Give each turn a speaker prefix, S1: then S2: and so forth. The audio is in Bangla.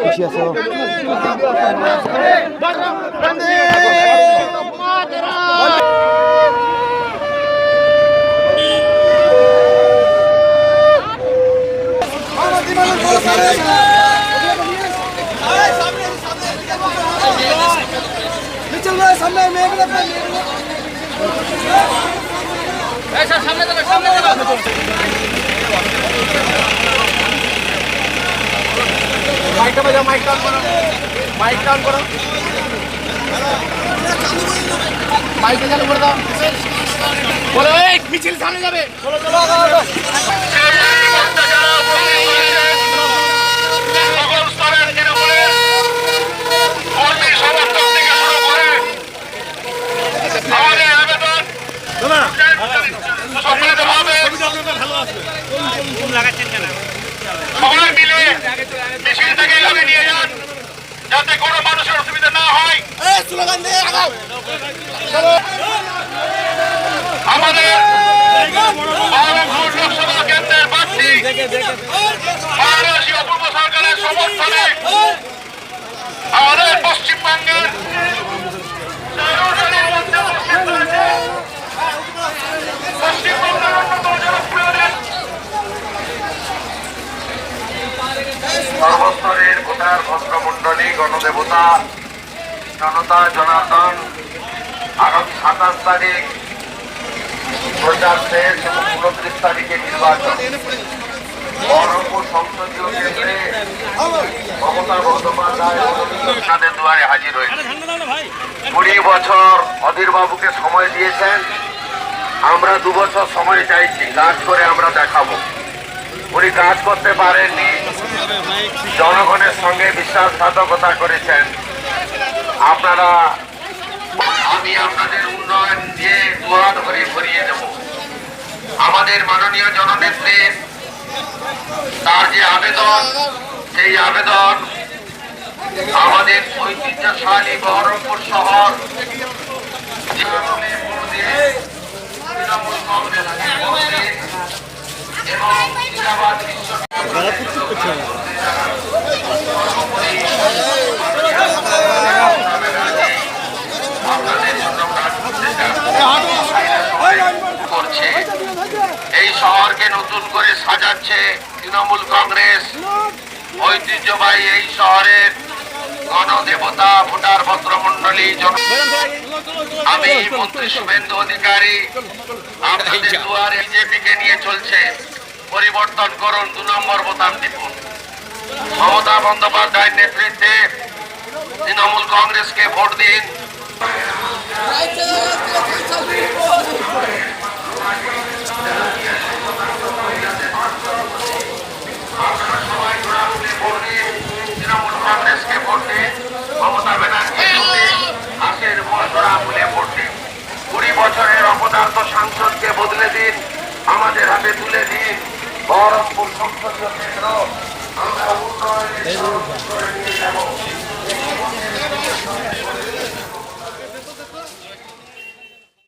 S1: খুশি আছো
S2: মাইকটা বাজাও মাইকটা ডাউন করো। মাইক ডাউন করো। মাইক চালু করে দাও। বলো মিছিল সামনে যাবে। চলো চলো।
S3: আমাদের লোকসভা কেন্দ্রের পশ্চিমবঙ্গের পশ্চিমবঙ্গের গণদেবতা জনতা জনার্দন, আগামী সাতাশ তারিখ প্রচার শেষ এবং উনত্রিশ তারিখে নির্বাচন। বহরমপুর সংসদীয় কেন্দ্রে মমতা বন্দ্যোপাধ্যায় তাদের দুয়ারে হাজির হয়েছে। কুড়ি বছর অধীর বাবুকে সময় দিয়েছেন। আমরা দু বছর সময় চাইছি, কাজ করে আমরা দেখাবো। উনি কাজ করতে পারেননি। জনগণের সঙ্গে বিশ্বাসঘাতকতা করেছেন। আপনারা, আমি আপনাদের উন্নয়ন দিয়ে দুয়ার ধরে ভরিয়ে দেব। আমাদের মাননীয় জননেত্রী, তার যে আবেদন, সেই আবেদন আমাদের ঐতিহ্যশালী বহরমপুর শহর তৃণমূলে এবং এই নতুন করে সাজাচ্ছে তৃণমূল কংগ্রেস। ঐতিহ্যবাহী এই শহরের গণদেবতা ভোটার ভদ্রমন্ডলী জন আমি মন্ত্রী শুভেন্দু অধিকারী। আপনাদের দুয়ারে বিজেপিকে নিয়ে চলছে। পরিবর্তন করুন দু নম্বর বোতাম টিপুন। মমতা বন্দ্যোপাধ্যায়ের নেতৃত্বে তৃণমূল কংগ্রেসকে ভোট দিন সবাই জোড়াফুলি ভোট দিন তৃণমূল কংগ্রেসকে ভোট দিন মমতা ব্যানার্জি হাসের জোড়াফুলে ভোট দিন কুড়ি বছরের অপদার্থ সাংসদকে বদলে দিন আমাদের হাতে তুলে দিন বহরমপুর সংসদীয় কেন্দ্র আমরা উন্নয়নের করে নিয়ে যাব